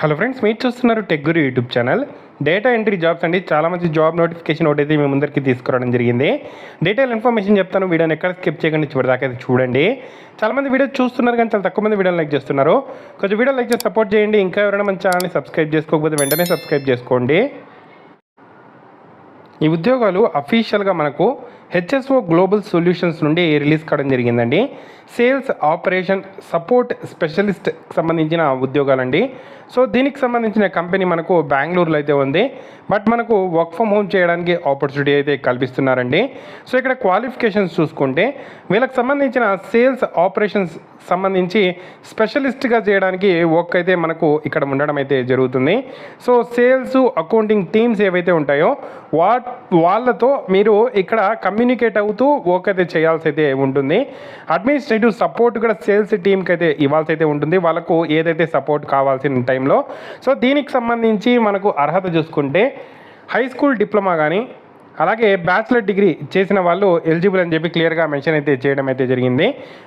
Hello friends మీరు చూస్తున్నారు tech guru YouTube channel data entry jobs అండి. చాలా మంచి జాబ్ నోటిఫికేషన్ ఒకటి అయితే మీ ముందరికి తీసుకురావడం జరిగింది. డీటెయిల్ ఇన్ఫర్మేషన్ చెప్తాను. వీడియోని ఎక్కడ స్కిప్ చేయకుండా. చివరిదాకా అయితే చూడండి. చాలా మంది వీడియో చూస్తున్నారు కానీ చాలా తక్కువ మంది వీడియోని లైక్ చేస్తున్నారు. కొంచెం వీడియో లైక్ చేసి సపోర్ట్ చేయండి. ఇంకా ఎవరైనా మన ఛానల్ని సబ్స్క్రైబ్ చేసుకోకపోతే వెంటనే సబ్స్క్రైబ్ చేసుకోండి. ఈ ఉద్యోగాలు అఫీషియల్గా మనకు హెచ్ఎస్ఓ గ్లోబల్ సొల్యూషన్స్ నుండి రిలీజ్ కావడం జరిగిందండి. సేల్స్ ఆపరేషన్ సపోర్ట్ స్పెషలిస్ట్ సంబంధించిన ఉద్యోగాలండి. సో దీనికి సంబంధించిన కంపెనీ మనకు బెంగళూరులో అయితే ఉంది. బట్ మనకు వర్క్ ఫ్రమ్ హోమ్ చేయడానికి ఆపర్చునిటీ అయితే కల్పిస్తున్నారండి. సో ఇక్కడ క్వాలిఫికేషన్స్ చూసుకుంటే వీళ్ళకి సంబంధించిన సేల్స్ ఆపరేషన్స్ సంబంధించి స్పెషలిస్ట్గా చేయడానికి వర్క్ అయితే మనకు ఇక్కడ ఉండడం అయితే జరుగుతుంది. సో సేల్స్ అకౌంటింగ్ టీమ్స్ ఏవైతే ఉంటాయో వాట్ వాళ్ళతో మీరు ఇక్కడ కమ్యూనికేట్ అవుతూ వర్క్ అయితే చేయాల్సి అయితే ఉంటుంది. అడ్మినిస్ట్రేటివ్ సపోర్ట్ కూడా సేల్స్ టీమ్కి అయితే ఇవ్వాల్సి అయితే ఉంటుంది. వాళ్ళకు ఏదైతే సపోర్ట్ కావాల్సిన టైంలో సో దీనికి సంబంధించి మనకు అర్హత చూసుకుంటే హై స్కూల్ డిప్లొమా కానీ అలాగే బ్యాచిలర్ డిగ్రీ చేసిన వాళ్ళు ఎలిజిబుల్ అని చెప్పి క్లియర్గా మెన్షన్ అయితే చేయడం అయితే జరిగింది.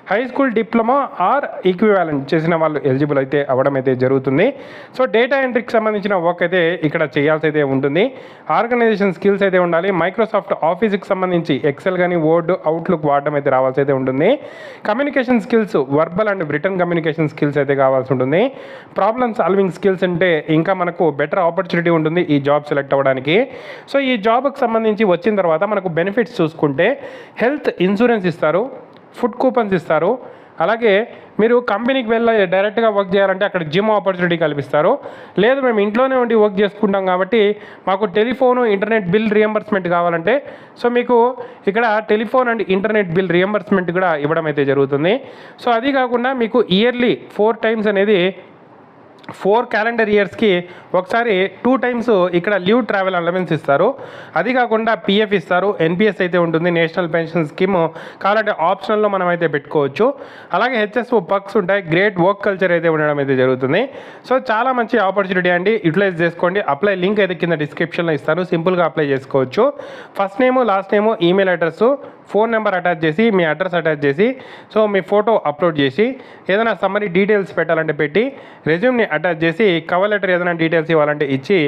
High school diploma or equivalent చేసిన వాళ్ళు ఎలిజిబుల్ అయితే అవ్వడం అయితే జరుగుతుంది. సో డేటా ఎంట్రీకి సంబంధించిన వర్క్ అయితే ఇక్కడ చేయాల్సి అయితే ఉంటుంది. ఆర్గనైజేషన్ స్కిల్స్ అయితే ఉండాలి. మైక్రోసాఫ్ట్ ఆఫీస్కి సంబంధించి ఎక్సెల్ కానీ వర్డ్ అవుట్లుక్ వాడడం అయితే రావాల్సి అయితే ఉంటుంది. Communication skills verbal and written communication skills అయితే కావాల్సి ఉంటుంది. ప్రాబ్లమ్ సాల్వింగ్ స్కిల్స్ అంటే ఇంకా మనకు బెటర్ ఆపర్చునిటీ ఉంటుంది ఈ జాబ్ సెలెక్ట్ అవ్వడానికి. సో ఈ జాబ్కి సంబంధించి వచ్చిన తర్వాత మనకు బెనిఫిట్స్ చూసుకుంటే హెల్త్ ఇన్సూరెన్స్ ఇస్తారు ఫుడ్ కూపన్స్ ఇస్తారు. అలాగే మీరు కంపెనీకి వెళ్ళి డైరెక్ట్గా వర్క్ చేయాలంటే అక్కడ జిమ్ ఆపర్చునిటీ కల్పిస్తారు. లేదు మేము ఇంట్లోనే ఉండి వర్క్ చేసుకుంటాం కాబట్టి మాకు టెలిఫోను ఇంటర్నెట్ బిల్ రియంబర్స్మెంట్ కావాలంటే సో మీకు ఇక్కడ telephone and internet bill reimbursement కూడా ఇవ్వడం అయితే జరుగుతుంది. సో అది కాకుండా మీకు ఇయర్లీ ఫోర్ టైమ్స్ అనేది ఫోర్ క్యాలెండర్ ఇయర్స్కి ఒకసారి టూ టైమ్స్ ఇక్కడ లీవ్ ట్రావెల్ అలవెన్స్ ఇస్తారు. అది కాకుండా పిఎఫ్ ఇస్తారు. ఎన్పిఎస్ అయితే ఉంటుంది. నేషనల్ పెన్షన్ స్కీమ్ కావాలంటే ఆప్షనల్లో మనం అయితే పెట్టుకోవచ్చు. అలాగే హెచ్ఎస్ఓ పక్స్ ఉంటాయి. గ్రేట్ వర్క్ కల్చర్ అయితే ఉండడం అయితే జరుగుతుంది. సో చాలా మంచి ఆపర్చునిటీ అండి. యూటిలైజ్ చేసుకోండి. అప్లై లింక్ అయితే కింద డిస్క్రిప్షన్లో ఇస్తారు సింపుల్గా అప్లై చేసుకోవచ్చు. First name last name email address phone number attach చేసి మీ అడ్రస్ అటాచ్ చేసి సో మీ ఫోటో అప్లోడ్ చేసి ఏదైనా సమ్మరీ డీటెయిల్స్ పెట్టాలంటే పెట్టి రెజ్యూమ్ని అటాచ్ చేసి కవర్ లెటర్ ఏదైనా డీటెయిల్స్ ఇవ్వాలంటే ఇచ్చి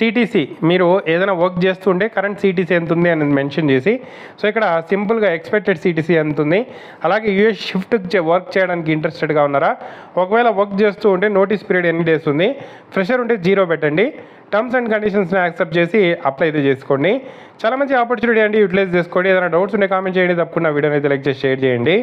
సిటీసీ మీరు ఏదైనా వర్క్ చేస్తుంటే కరెంట్ సిటీసీ ఎంత ఉంది అని మెన్షన్ చేసి సో ఇక్కడ సింపుల్గా ఎక్స్పెక్టెడ్ సిటీసీ ఎంత ఉంది అలాగే యూఎస్ షిఫ్ట్ వర్క్ చేయడానికి ఇంట్రెస్టెడ్గా ఉన్నారా? ఒకవేళ వర్క్ చేస్తూ ఉంటే నోటీస్ పీరియడ్ ఎన్ని డేస్ ఉంది? ఫ్రెషర్ ఉంటే జీరో పెట్టండి. టర్మ్స్ అండ్ కండిషన్స్ని యాక్సెప్ట్ చేసి అప్లై అయితే చేసుకోండి. చాలా మంచి ఆపర్చునిటీ అండి యూటిలైజ్ చేసుకోండి. ఏదైనా డౌట్స్ ఉంటే కామెంట్ చేయండి. తప్పకుండా వీడియోని అయితే లైక్ చేసి షేర్ చేయండి.